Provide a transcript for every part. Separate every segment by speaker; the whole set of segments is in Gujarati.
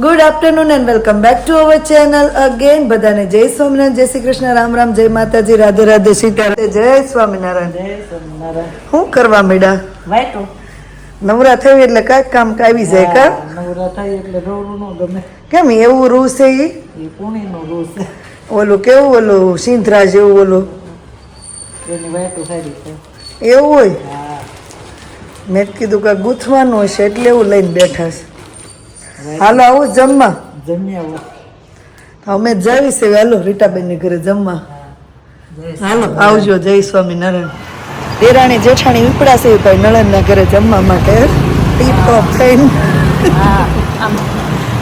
Speaker 1: Good afternoon and welcome back to our channel again બધાને જય સ્વામિનારાયણ જય શ્રી કૃષ્ણ રામ રામ જય માતાજી રાધે રાધે સીતા જય સ્વામિનારાયણ. શું કરવા મેડા નવરા થયું એટલે કાંઈક કામ કાવી જાય કા?
Speaker 2: નવરા થાય એટલે રોવું ન ગમે.
Speaker 1: કેમ એવું રૂ છે ઈ?
Speaker 2: એ પુણીનો રૂ છે.
Speaker 1: ઓલું કેવું ઓલું સિંધરા જેવું ઓલું?
Speaker 2: એની વાઈટો સારી છે.
Speaker 1: એવું હોય? મેં કીધું કે ગૂંથવાનું હશે એટલે એવું લઈને બેઠા છે. હાલો આવું જમવા.
Speaker 2: જમી જમ્યા
Speaker 1: અમે જઈ છે હાલો રીટાબેનની ઘરે જમવા. હાલો આવજો જય સ્વામિનારાયણ. દેરાણી જેઠાણી ઉપડાશે ભાઈ નળનના ઘરે જમવા માટે. ટીપ ટોપ થઈને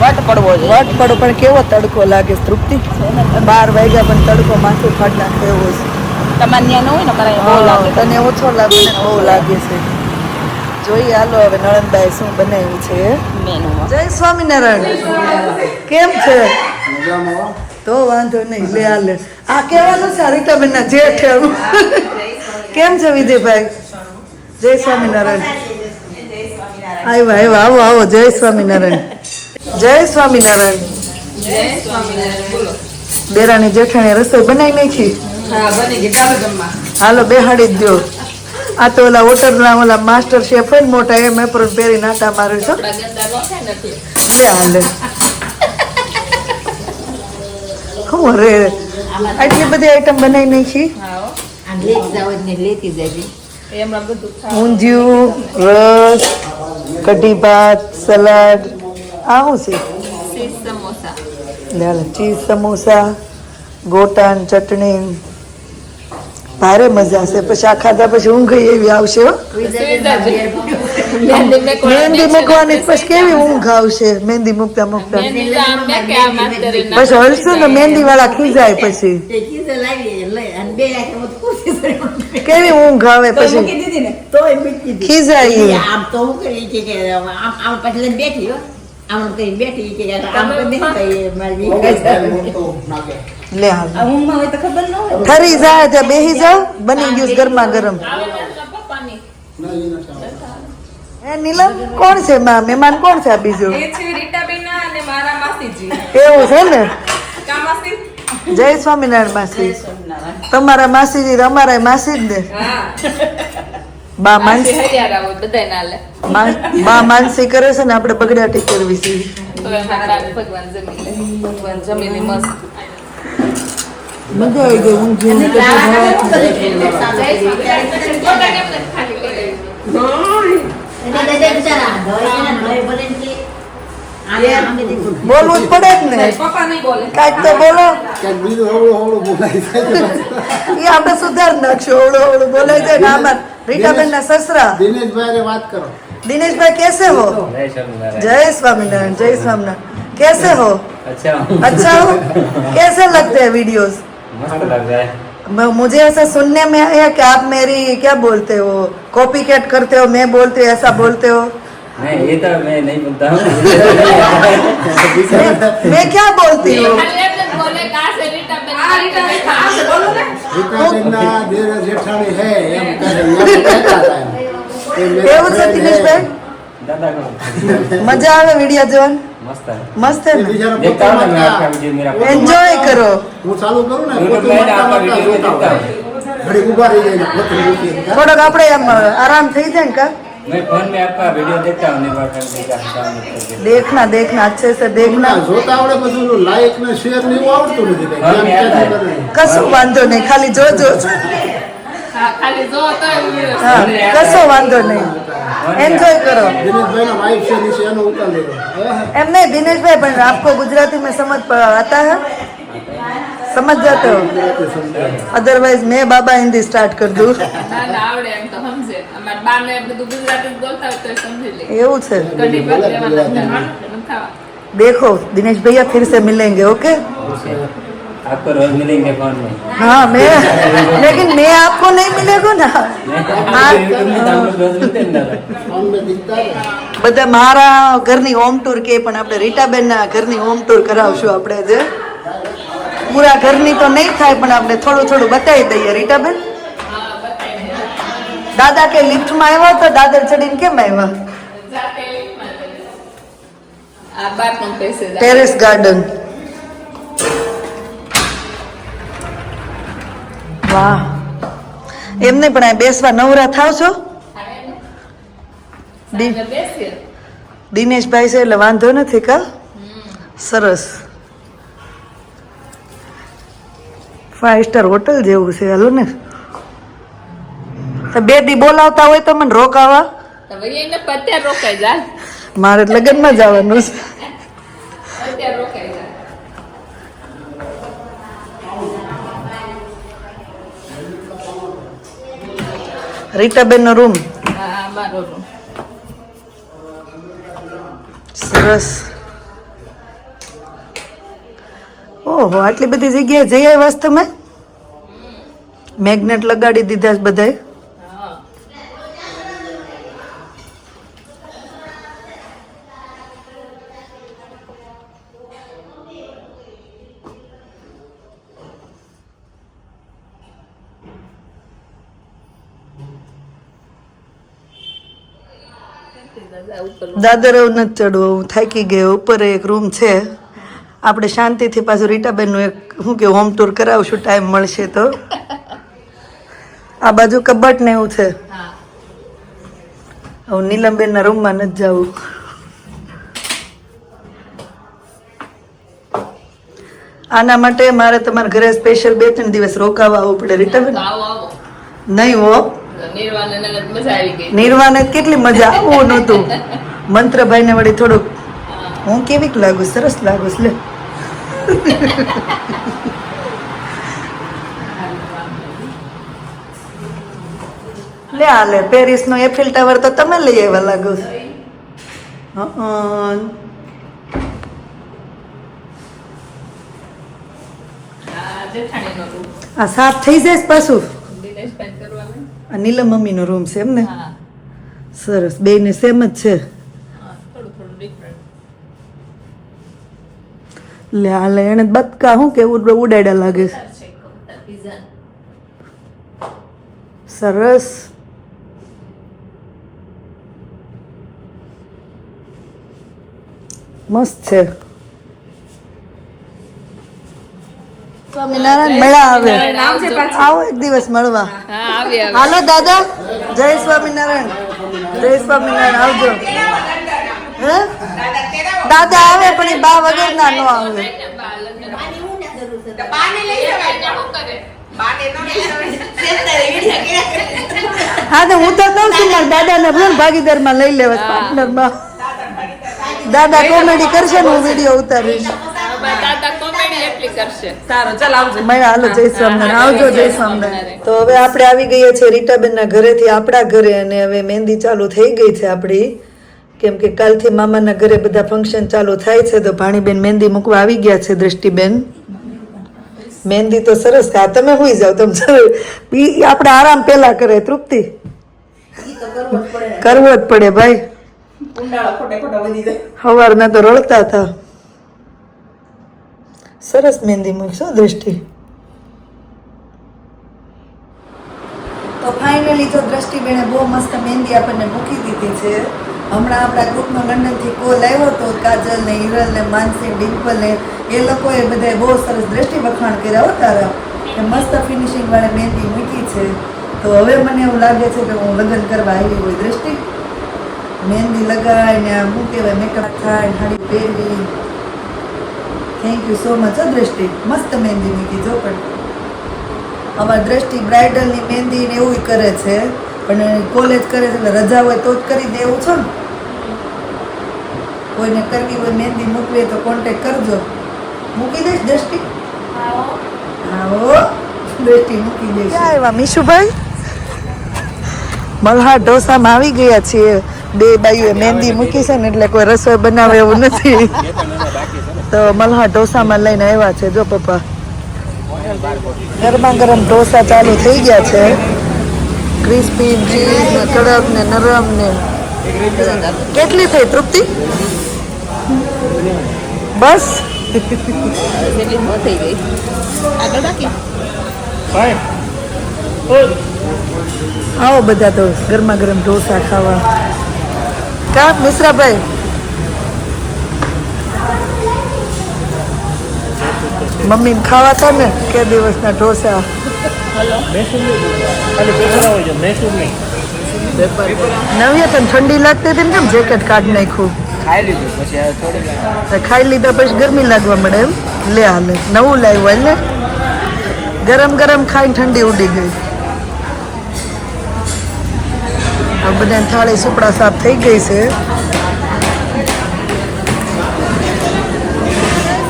Speaker 2: વટ પડવો
Speaker 1: વટ પડો પણ કેવો તડકો લાગે છે, તૃપ્તિ? બાર વાગ્યા પણ તડકો માથું ફાટ નાખે એવો છે.
Speaker 2: તમારે ત્યાં ન હોય ને મારા
Speaker 1: હા, તને ઓછો લાગે ને બહુ લાગે છે. જોઈએ હાલો હવે નળનબાઈ શું બનાવ્યું છે?
Speaker 2: મેનુમાં.
Speaker 1: જય સ્વામિનારાયણ. કેમ છે? તો વાંધો નહીં લે હાલે આ કહેવાનું છે રીટાબેન ના જેઠ. કેમ છે વિજયભાઈ? જય સ્વામિનારાયણ. આવ્યા આવ્યા આવો આવો જય સ્વામિનારાયણ. જય સ્વામિનારાયણ. બેરાણી જેઠાણી રસોઈ બનાવી નાખી? હાલો બેહાડી જ દો આ તો ઓલા હોટલના ઓલા માસ્ટર શેફ હોય મોટા એમ એપ્રોન પહેરી નાટા મારે છો લે હાલે. શું રે આટલી બધી આઈટમ બનાવી નાખી? ઊંધિયું રસ કઢી ભાત સલાડ આવું છે? લે ચીઝ સમોસા ગોટા ચટણી. ભારે મજા છે પછી આ ખાધા પછી ઊંઘ એવી આવશે મહેંદી મૂકવાની પછી કેવી ઊંઘ આવશે? મહેંદી મૂકતા મૂકતા. પછી હલશું ને મહેંદી વાળા ખીજાય પછી. કેવી ઊંઘ આવે પછી? ખીજાય
Speaker 3: આમ તો હું કરી બેઠી આમ કરી બેઠી કે કે આમ તો બેઠી તો મારી
Speaker 1: લે હા
Speaker 3: ઊંઘમાં હોય તો ખબર ન હોય.
Speaker 1: ઠરી જાય ત્યાં બેહી જાવ બની ગયું ગરમા ગરમ. એ નીલમ કોણ છે માં? મહેમાન કોણ છે આ બીજું?
Speaker 4: એ છે રીટાબેના અને મારા માસીજી.
Speaker 1: એવું છે ને?
Speaker 4: કા માસી?
Speaker 1: જય સ્વામિનારાયણ માસી. તમારા માસીજી અમારા માસી જ ને?
Speaker 4: હા.
Speaker 1: બા માનસી
Speaker 4: બધાય ના લે
Speaker 1: બા માનસી કરે છે ને આપણે બગડાટી કરવી છે.
Speaker 4: તો એમાં રાત ભગવાન જમી લે. ભગવાન જમીને મસ્ત.
Speaker 1: મજા આવી ગઈ
Speaker 3: હું દેખો
Speaker 1: બોલવું જ પડે જ ને.
Speaker 4: પપ્પા નહીં બોલે.
Speaker 1: કાંઈક તો બોલો.
Speaker 5: બીજું હવળું હવળું બોલાય છે.
Speaker 1: એ આપણે સુધાર નાખશું ઓળો ઓળો બોલાય જાય ને આમાં. રીટાબેન ના સસરા
Speaker 5: દિનેશભાઈ વાત કરો
Speaker 1: દિનેશભાઈ कैसे हो
Speaker 6: जय स्वामीनारायण
Speaker 1: जय स्वामीनारायण जय स्वामीनारायण कैसे हो
Speaker 6: अच्छा
Speaker 1: अच्छा हो कैसे लगते हैं वीडियोस
Speaker 6: मस्त लग रहा है
Speaker 1: म- मुझे ऐसा सुनने में आया कि आप मेरी क्या बोलते हो कॉपी कैट करते हो मैं बोलती हूँ ऐसा बोलते हो
Speaker 6: नहीं ये तो मैं नहीं बोलता हूँ
Speaker 1: मैं, मैं क्या बोलती हूँ એવું છે. દિનેશભાઈ? મજા આવે વિડિયો જોવાની? મસ્ત એન્જોય કરો.
Speaker 5: હું ચાલુ કરું ને
Speaker 1: થોડોક આપણે આમ આરામ થઈ જાય ને કા?
Speaker 6: मैं फोन में आपका वीडियो देखता हूँ नेपाल कंट्री का डाउनलोड करके
Speaker 1: देखना देखना अच्छे से देखना
Speaker 5: ના, જોતા આવડે બધું લાઈક ને શેર ને એવું આવડતું નથી કઈ.
Speaker 6: હા,
Speaker 5: કેમ
Speaker 6: મેં
Speaker 5: ક્યાંથી
Speaker 6: યાદ
Speaker 5: કરે?
Speaker 1: કશું વાંધો નહીં ખાલી જોજો
Speaker 4: હા ખાલી જો તો એવું
Speaker 1: હા કશો વાંધો નહીં એન્જોય કરો
Speaker 5: દિનેશભાઈના wife છે નીચે એનો ઉતાર લેજો. હે?
Speaker 1: एम नहीं दिनेश भाई पर आपको गुजराती में समझ प- आता है
Speaker 4: સમજે અમારા બા ને બધું ગુજરાતી જ બોલતા હોય તો સમજી લે
Speaker 1: એવું છે
Speaker 4: કઢી ભાત લેવાના હતા. ખાવા
Speaker 1: देखो दिनेश भैया फिर से मिलेंगे ओके
Speaker 6: आपको रोज मिलेंगे फोन में
Speaker 1: हाँ मैं लेकिन मैं आपको नहीं मिलेगा ना
Speaker 6: नहीं, YouTube में डाउनलोड रोज मिलते हैं ना दादा
Speaker 5: ફોન મેં દીકતા ને.
Speaker 1: બધા મારા ઘરની હોમ ટૂર કે પણ આપણે રીટાબેનના ઘરની હોમ ટૂર કરાવશું આપણે જે પૂરા ઘરની તો નહીં થાય પણ આપણે થોડું થોડું બતાવી દઈએ રીટાબેન? દાદા કે લિફ્ટમાં આવ્યા તો દાદર ચડીને કેમ આવ્યા? ટેરેસ ગાર્ડન વાહ. એમને પણ આ બેસવા નવરા થાવ છો? દિનેશભાઈ છે એટલે વાંધો નથી કા? સરસ. ફાઈવ સ્ટાર હોટલ જેવું છે હાલો ને. તો બે દી બોલાવતા હોય તો મને રોકાવા. મારે લગ્નમાં જવાનું છે. રીટાબેન નો રૂમ
Speaker 4: રૂમ
Speaker 1: સરસ. ઓહો આટલી બધી જગ્યાએ જઈ આવ્યા તમે? મેગ્નેટ લગાડી દીધા છે બધાય
Speaker 4: હા
Speaker 1: દાદર એવું નથી ચડવું હું થાકી ગયો. ઉપર એક રૂમ છે. આપણે શાંતિથી પાછું રીટાબેનનું એક શું કે હોમ ટૂર કરાવશું ટાઈમ મળશે તો. આ બાજુ કબાટ ને એવું છે.
Speaker 4: હા.
Speaker 1: હું નીલમબેનના રૂમમાં નથી જવું આના માટે મારે તમારા ઘરે સ્પેશિયલ બે ત્રણ દિવસ રોકાવા આવવું પડે રીટાબેન. નહીં હો.
Speaker 4: નિર્વાણ ને મજા આવી ગઈ
Speaker 1: નિર્વાને કેટલી મજા આવું નહોતું. મંત્રભાઈને વળી થોડુંક હું કેવીક લાગુ સરસ લાગુ લે. લે આલે પેરિસ નો એફિલ ટાવર તો તમે લઈ આવ્યા લાગુ.
Speaker 4: આ
Speaker 1: સાફ થઈ જાય પાછું. આ નીલમ મમ્મીનો રૂમ છે એમ ને? સરસ બે ને સેમ જ છે
Speaker 4: હા થોડું થોડું ડિફરન્ટ
Speaker 1: લે, આ એને બતકા હું કે ઉડ- ઉડાડ્યા લાગે છે. સરસ. મસ્ત છે. સ્વામિનારાયણ મેળા આવે. આવો એક દિવસ મળવા. હાલો, દાદા. જય સ્વામિનારાયણ. જય સ્વામિનારાયણ. આવજો. હે? દાદા આવે પણ એ બા વગર ના નો આવે હા તો હું તો કહું છું મારા દાદાને પણ ભાગીદારમાં લઈ લેવા પાર્ટનરમાં. દાદા કોમેડી કરશે ને હું વીડિયો ઉતારીશ. તો હવે આપણે આવી ગઈએ છીએ રીટાબેન રીટાબેનના ઘરેથી આપણા ઘરે અને હવે મહેંદી ચાલુ થઈ ગઈ છે આપણી. કેમ કે કાલથી મામાના ઘરે બધા ફંક્શન ચાલુ થાય છે તો ભાણીબેન મહેંદી મૂકવા આવી ગયા છે દ્રષ્ટિબેન. મહેંદી તો સરસ છે. તમે હોઈ જાઓ તમે આપણે આરામ પહેલા કરે તૃપ્તિ. કરવો જ પડે ભાઈ. સવારના તો રડતા હતા. સરસ મહેંદી મૂકશો દ્રષ્ટિ. તો ફાઇનલી તો દ્રષ્ટિબેને બહુ મસ્ત મહેંદી આપણને મૂકી દીધી છે હમણાં આપણા ગ્રુપનો લંડનથી કોલ આવ્યો હતો, કાજલ ને હિરલ ને માનસી ડિમ્પલ ને, એ લોકોએ બધાએ બહુ સરસ દ્રષ્ટિ વખાણ કર્યા હો તારા. કે મસ્ત ફિનિશિંગ વાળી મહેંદી મૂકી છે. તો હવે મને એવું લાગે છે કે હું લગ્ન કરવા આવી હોય દ્રષ્ટિ. મહેંદી લગાવીને શું કહેવાય મેકઅપ થાય sari પહેરવી. Thank you so much Drishti. મસ્ત મહેંદી મૂકી જો પણ. અમારી દ્રષ્ટિ બ્રાઇડલની મહેંદી ને એવું કરે છે. પણ કોલેજ કરે છે એટલે રજા હોય તો જ કરી દેવું છે ને. કોઈને કરવી હોય મહેંદી મૂકવી હોય તો કોન્ટેક કરજો. મૂકી દઈશ દ્રષ્ટિ? આવો. દ્રષ્ટિ મૂકી દઈશ. ક્યાં આવ્યા? મીશુભાઈ? મલ્હાર ઢોસામાં આવી ગયા છીએ. બે બાઈએ મહેંદી મૂકી છે ને એટલે કોઈ રસોઈ બનાવે એવું નથી. તો મલ્હાર ઢોસામાં લઈને આવ્યા છે. જો પપ્પા. ગરમા ગરમ ઢોસા ચાલુ થઈ ગયા છે. ક્રિસ્પી ચીઝ ને કડક ને નરમ ને. કેટલી થઈ? તૃપ્તિ?
Speaker 4: बस। आओ बदा
Speaker 1: तो गरमा गरम डोसा खावा। क्या मिश्रा भाई? मम्मी खावा था ने के दिवस ना डोसा नवी तन ठंडी लगती थी ना जैकेट काट नहीं खूब
Speaker 6: ખાઈ લીધું પછી
Speaker 1: થોડી ખાઈ લીધા પછી ગરમી લાગવા મળે એમ? લે હાલે નવું લાવ્યું હોય ને? ગરમ ગરમ ખાઈને ઠંડી ઉડી ગઈ. આ બધા થાળી સુપડા સાફ થઈ ગઈ છે.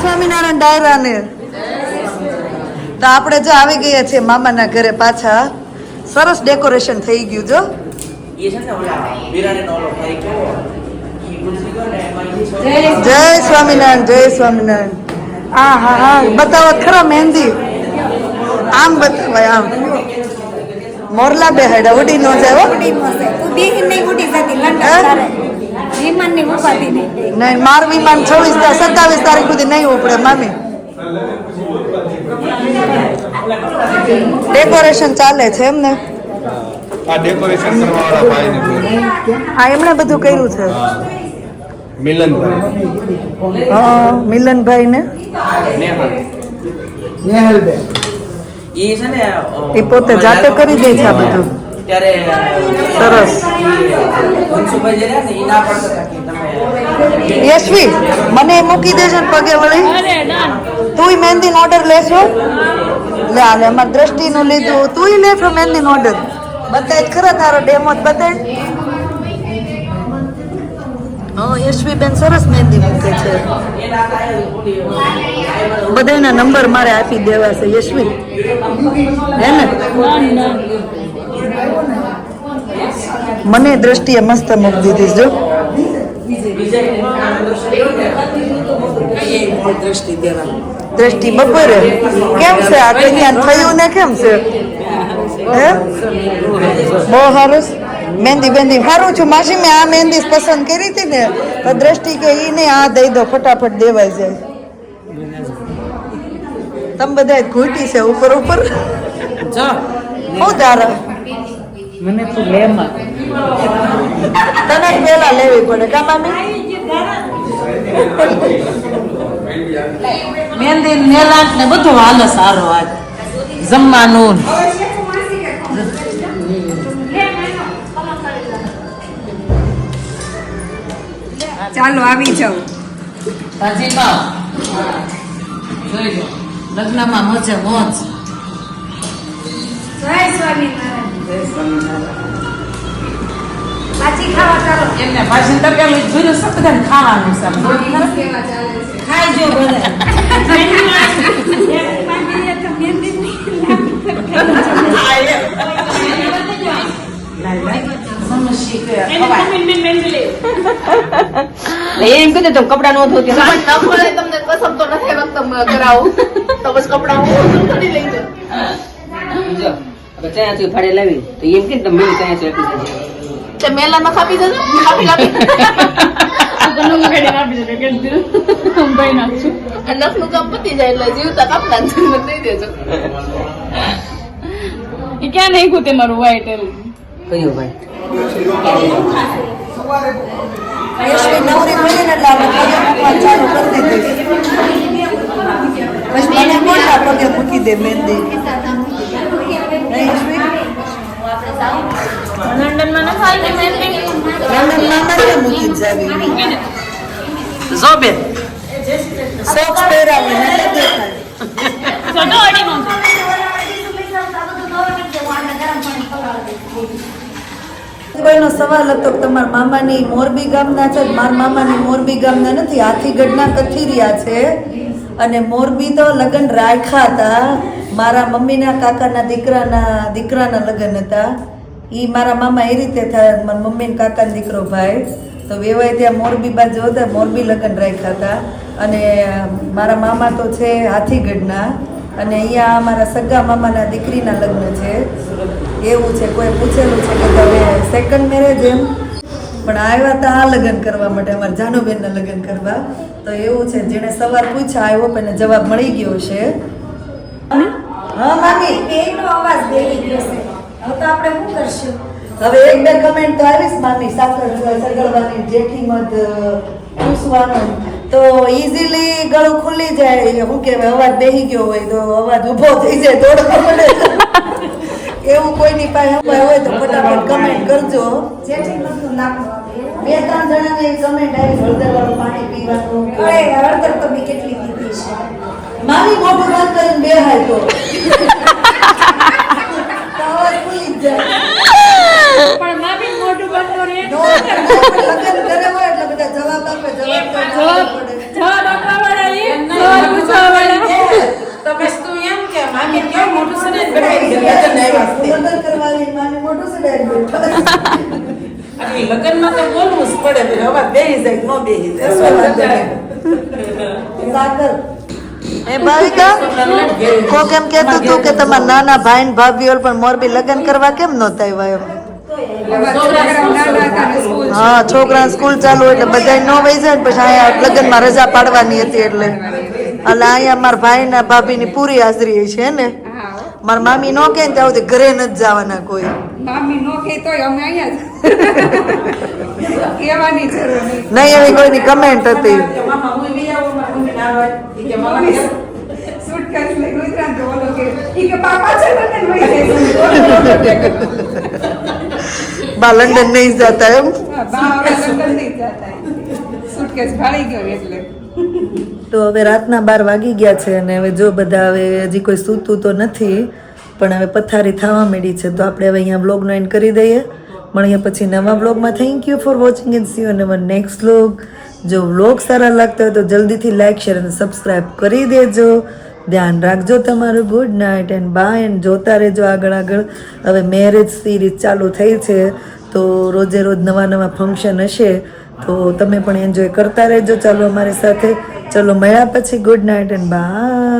Speaker 1: સ્વામિનારાયણ ડાયરાને. તો આપણે જો આવી ગયા છીએ મામાના ઘરે પાછા. સરસ ડેકોરેશન થઈ ગયું જો. જય સ્વામિનારાયણ જય સ્વામિનારાયણ. હા હા હા બતાવો ખરા મહેંદી. આમ બતાવાય આમ. મોરલા બેહાડ્યા ઉડી નો જાય નહીં માર વિમાન છવ્વીસ સત્તાવીસ તારીખ સુધી નહીં ઉપડે મામી. ડેકોરેશન ચાલે છે એમ ને
Speaker 7: આ ડેકોરેશન કરવાવાળા ભાઈ ને
Speaker 1: આ એમણે બધું કર્યું છે.
Speaker 7: મિલનભાઈ.
Speaker 1: હા મિલનભાઈ ને
Speaker 5: નેહલબેન.
Speaker 8: એ છે ને
Speaker 1: એ પોતે જાતે કરી દે છે આ બધું. સરસ.
Speaker 8: મનસુખભાઈ જે રહ્યા ને એ ના પાડતા હતા કે તમે
Speaker 1: યશવી મને મૂકી દેજો પગે વળી. તુંય મહેંદી ઓર્ડર લેશો? લે હાલે અમાર દ્રષ્ટિનું લીધું. તુંય લેશો મહેંદી ઓર્ડર બતાય ખરા તારો ડેમો બતાય. હા, યશવીબેન સરસ મહેંદી મૂકે છે. બધાના નંબર મારે આપી દેવા છે, યશવી. હે ને? મને દ્રષ્ટિએ મસ્ત મૂકી દીધી જો. દ્રષ્ટિ બપોરે. કેમ છે? આ કન્યા થયું ને કેમ છે? હે? બહુ સારું. છે. મહેંદી બેંદી. સારું છું. માસી મેં આ મહેંદી પસંદ કરી હતી ને તો દ્રષ્ટિ કે એ નહીં આ દઈ દો ફટાફટ દેવાઈ જાય. તમે બધા ઘૂંટી છે ઉપર ઉપર. હું તારા?
Speaker 8: મને તો લે
Speaker 1: તને જ પહેલા લેવી પડે. કા મામી?
Speaker 8: મહેંદી નેલાટ ને બધું હાલ સારો આજ. જમવાનું.
Speaker 4: ચાલો આવી જાઓ.
Speaker 8: ભાજીપાવ જોઈ લો લગ્નમાં મોજે મોજ. એમને ભાજી તપેલું જોયું છે બધાને ખાવાનું છે. જોયું? ખાઈ જો બધા.
Speaker 2: એમ કીધું તમે કપડા નો ધોતી. તમને કસમ તો નથી વખત કરાવું. તો બસ કપડા હું કરી લઈ જાઉં?
Speaker 8: લાવી તો એમ કે તમે મિલ ત્યાંથી આપી દેજો
Speaker 2: દેજો
Speaker 4: ક્યાં નહીં તે મારું વ્હાઈટ
Speaker 8: કયું ભાઈ
Speaker 1: યશવી નવરી પડી ને એટલે આપણે પગે મૂકવાનું ચાલુ કરી દીધી પછી મને મોટા પગે મૂકી દે મહેંદી નહીં યશવી?
Speaker 4: લંડનમાં ન ખાઈ મહેંદી
Speaker 1: લંડનમાં મારે મૂકી જ જાવી.
Speaker 8: જો બેન
Speaker 1: સોક્સ પહેરાવી ને એટલે દેખાય.
Speaker 4: તો અડી નો
Speaker 1: ભાઈનો સવાલ હતો કે તમારા મામાની મોરબી ગામના છે? મારા મામાની મોરબી ગામના નથી હાથીગઢના કથિરિયા છે. અને મોરબી તો લગ્ન રાખ્યા હતા. મારા મમ્મીના કાકાના દીકરાના દીકરાના લગ્ન હતા. એ મારા મામા એ રીતે થયા, મારા મમ્મીના કાકાનો દીકરો ભાઈ. તો વેવાય ત્યાં મોરબી બાજુ હતા, મોરબી લગ્ન રાખ્યા હતા. અને મારા મામા તો છે હાથીગઢના અને અહીંયા મારા સગા મામાના દીકરીના લગ્ન છે. એવું છે કોઈ પૂછેલું છે કે તમે સેકન્ડ મેરેજ એમ? પણ આવ્યા હતા આ લગ્ન કરવા માટે અમારા જાનુબેનના લગ્ન કરવા. તો એવું છે જેણે સવાર પૂછ્યા આવ્યો પણ જવાબ મળી ગયો છે. હા મામી હવે એક બે કમેન્ટ તો આવીશ મામી સાકર સગળવાની જેઠી મત પૂછવાનું તો ઇઝીલી ગળું ખુલી જાય શું કહેવાય અવાજ બેહી ગયો હોય તો અવાજ ઊભો થઈ જાય થોડો પડે. એવું કોઈની પાસે ઉપાય હોય તો ફટાફટ કમેન્ટ કરજો. બે ત્રણ જણાને કમેન્ટ આવી હળદરવાળું પાણી પીવાનું. હળદર તો બી કેટલી પીધી છે. મારી મોઢું બંધ કરીને બે હાય તો તો અવાજ ખુલી જ જાય.
Speaker 8: પણ મામી મોઢું બંધ કરે
Speaker 1: લગ્ન કરે હોય એટલે બધા તો
Speaker 8: બોલવું જ પડે ભાઈ અવાજ બેહી જાય નો બેહી જાય.
Speaker 1: એ ભાવિકા કોક એમ કહેતું હતું કે તમારા નાના ભાઈ ને ભાભીઓ પણ મોરબી લગ્ન કરવા કેમ નહોતા આવ્યા એમ? હા છોકરા સ્કૂલ ચાલુ એટલે બધા ન વહી જાય ને પછી અહીંયા લગ્નમાં રજા પાડવાની હતી એટલે. એટલે અહીંયા મારા ભાઈ ના ભાભી ની પૂરી હાજરી છે ને? મારા મામી નો કે ને ત્યાં સુધી ઘરે નથી જવાના કોઈ.
Speaker 9: મામી નો કે તોય અમે અહીંયા જ કહેવાની જરૂર નહીં.
Speaker 1: એવી કોઈની કમેન્ટ હતી.
Speaker 8: મામા હું બી આવું મારા ના આવે ઈ કે મામા
Speaker 9: સુટકેસ લઈને ઉતર્યા તો ઓલો કે ઈ કે પાપા છે ને વહી જાય
Speaker 1: બા લંડન નહીં જતા એમ?
Speaker 9: બા હવે લગ્ન નહીં જતા સુટકેસ ભાળી ગયો એટલે.
Speaker 1: તો હવે રાતના બાર વાગી ગયા છે અને હવે જો બધા હવે હજી કોઈ સૂતું તો નથી પણ હવે પથારી થવા માંડી છે. તો આપણે હવે અહીંયા બ્લોગનો એન્ડ કરી દઈએ. મળીએ પછી નવા બ્લોગમાં thank you for watching and see અને નેક્સ્ટ બ્લોગ જો બ્લોગ સારા લાગતા હોય તો જલ્દીથી લાઇક શેર અને સબસ્ક્રાઈબ કરી દેજો. ધ્યાન રાખજો તમારું. Good night and bye and જોતા રહેજો આગળ આગળ. હવે મેરેજ સિરીઝ ચાલુ થઈ છે, તો રોજે રોજ નવા નવા ફંક્શન હશે, તો તમે પણ એન્જોય કરતા રહેજો. ચાલો અમારી સાથે. ચલો મળ્યા પછી. Good night and by